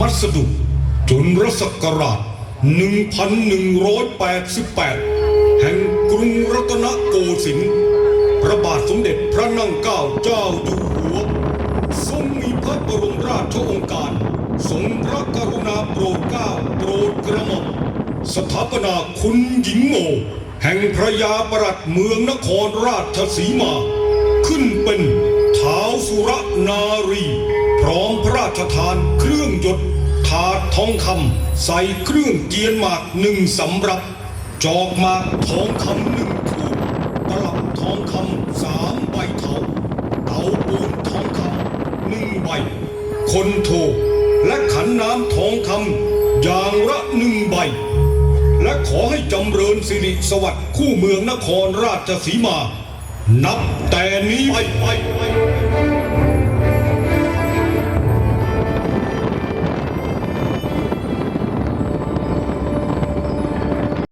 มัสดุ จนรัศกราช 1188 แห่งกรุงรัตนโกสินทร์พระบาทสมเด็จพระนั่งเกล้าเจ้าอยู่หัว ทรงมีพระบรมราชโองการ ทรงพระกรุณาโปรดเกล้าโปรดกระหม่อมสถาปนาคุณหญิงโมแห่งพระยาประหลัดเมืองนครราชสีมา ขึ้นเป็นท้าวสุรนารี พร้อมพ ชทานเครื่องหยดถาดทองคำใส่เครื่องเกียนหมากหนึ่งสำรับ จอกหมากทองคำหนึ่งคู่ตลับทองคำสามใบเถาเตาปูนทองคำหนึ่งใบ คนโทและขันน้ำทองคำอย่างละหนึ่งใบ และขอให้จำเริญสิริสวัสดิ์คู่เมืองนครราชสีมา นับแต่นี้ไปไปไป